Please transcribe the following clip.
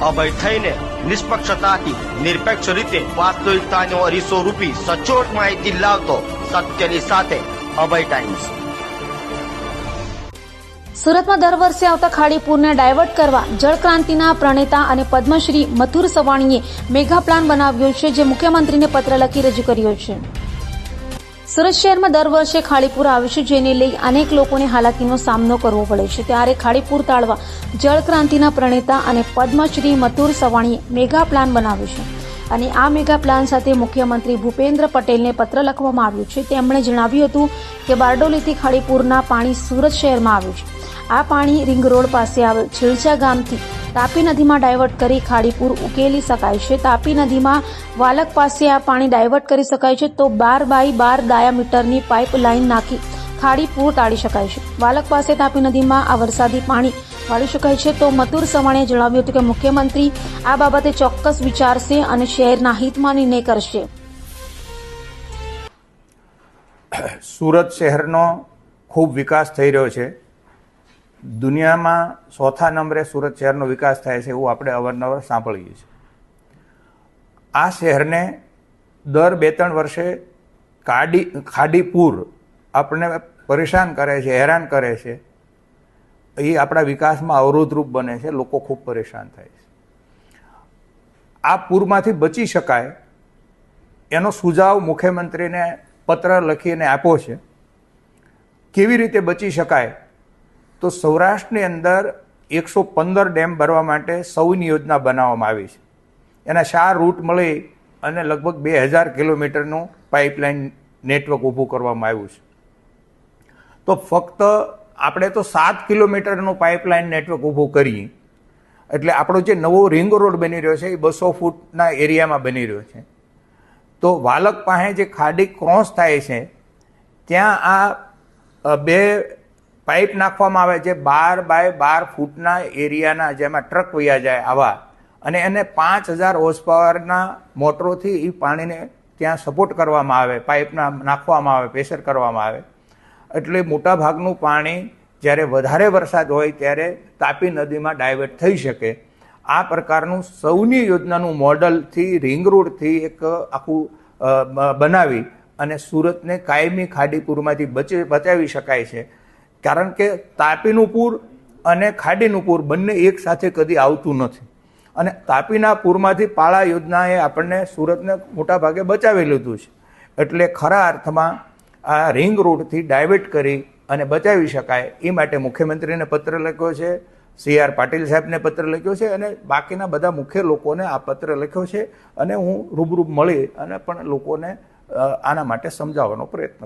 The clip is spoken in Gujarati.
અભય થઈને નિષ્પક્ષતાથી, નિરપેક્ષ રીતે વાસ્તવિકતાનો અરીસો રૂપી સચોટ માહિતી લાવતો સત્યની સાથે અભય ટાઈમ્સ સુરતમાં દર વર્ષે આવતા ખાડીપુરને ડાયવર્ટ કરવા જળક્રાંતિના પ્રણેતા અને પદ્મશ્રી મથુર સવાણીએ મેગા પ્લાન બનાવ્યો છે, જે મુખ્યમંત્રીને પત્ર લખી રજૂ કર્યો છે. સુરત શહેરમાં દર વર્ષે ખાડીપુર આવે છે, જેને લઈ અનેક લોકોને હાલાકીનો સામનો કરવો પડે છે. ત્યારે ખાડીપુર તાળવા જળક્રાંતિના પ્રણેતા અને પદ્મશ્રી મથુર સવાણીએ મેગા પ્લાન બનાવ્યો છે. અને આ મેગા પ્લાન સાથે મુખ્યમંત્રી ભૂપેન્દ્ર પટેલને પત્ર લખવામાં આવ્યું છે. તેમણે જણાવ્યું હતું કે બારડોલીથી ખાડીપુરના પાણી સુરત શહેરમાં આવ્યું છે. આ પાણી રિંગ રોડ પાસે આવેલ છેડછા ગામથી તાપી નદીમાં ડાયવર્ટ કરી ખાડીપુર ઉકેલી શકાય છે. તાપી નદીમાં વાલક પાસે આ પાણી ડાયવર્ટ કરી શકાય છે તો બાર બાય બાર ડાયામીટરની પાઇપ લાઇન નાખી ખાડીપુર તાળી શકાય છે. વાલક પાસે તાપી નદીમાં આ વરસાદી પાણી વાળી શકાય છે તો મથુર સવાણીએ જણાવ્યું હતું કે મુખ્યમંત્રી આ બાબતે ચોક્કસ વિચારશે અને શહેરના હિતમાં નિર્ણય કરશે. સુરત શહેરનો ખૂબ વિકાસ થઈ રહ્યો છે. દુનિયામાં ચોથા નંબરે સુરત શહેરનો વિકાસ થાય છે એવું આપણે અવારનવાર સાંભળીએ છીએ. આ શહેરને દર બે ત્રણ વર્ષે કાડી, ખાડીપુર આપણને પરેશાન કરે છે, હેરાન કરે છે. એ આપણા વિકાસમાં અવરોધરૂપ બને છે, લોકો ખૂબ પરેશાન થાય છે. આ પૂરમાંથી બચી શકાય એનો સુઝાવ મુખ્યમંત્રીને પત્ર લખીને આપ્યો છે. કેવી રીતે બચી શકાય તો સૌરાષ્ટ્રની અંદર એકસો પંદર ડેમ ભરવા માટે સૌની યોજના બનાવવામાં આવી છે. એના શા રૂટ મળે અને લગભગ બે હજાર કિલોમીટરનું પાઇપલાઇન નેટવર્ક ઊભું કરવામાં આવ્યું છે. તો ફક્ત આપણે તો સાત કિલોમીટરનું પાઇપલાઇન નેટવર્ક ઊભું કરીએ, એટલે આપણો જે નવો રિંગ રોડ બની રહ્યો છે એ બસો ફૂટના એરિયામાં બની રહ્યો છે. તો વાલક પાસે જે ખાડી ક્રોસ થાય છે, ત્યાં આ બે પાઇપ નાખવામાં આવે છે બાર બાય બાર ફૂટના એરિયાના જેમાં ટ્રક વયા જાય આવા. અને એને પાંચ હજાર હોર્સ પાવરના મોટરોથી એ પાણીને ત્યાં સપોર્ટ કરવામાં આવે પાઇપના નાખવામાં આવે પ્રેશર કરવામાં આવે. એટલે મોટા ભાગનું પાણી જ્યારે વધારે વરસાદ હોય ત્યારે તાપી નદીમાં ડાયવર્ટ થઈ શકે. આ પ્રકારનું સૌની યોજનાનું મોડલથી રિંગ રોડથી એક આખું બનાવી અને સુરતને કાયમી ખાડીપુરમાંથી બચી, બચાવી શકાય છે. કારણ કે તાપીનું પૂર અને ખાડીનું પૂર બંને એક સાથે કદી આવતું નથી. અને તાપીના પૂરમાંથી પાળા યોજનાએ આપણને સુરતને મોટા ભાગે બચાવી લીધું છે. એટલે ખરા અર્થમાં આ રિંગ રોડથી ડાયવર્ટ કરી અને બચાવી શકાય એ માટે મુખ્યમંત્રીને પત્ર લખ્યો છે, સી આર પાટીલ સાહેબને પત્ર લખ્યો છે અને બાકીના બધા મુખ્ય લોકોને આ પત્ર લખ્યો છે અને હું રૂબરૂ મળી અને પણ લોકોને આના માટે સમજાવવાનો પ્રયત્ન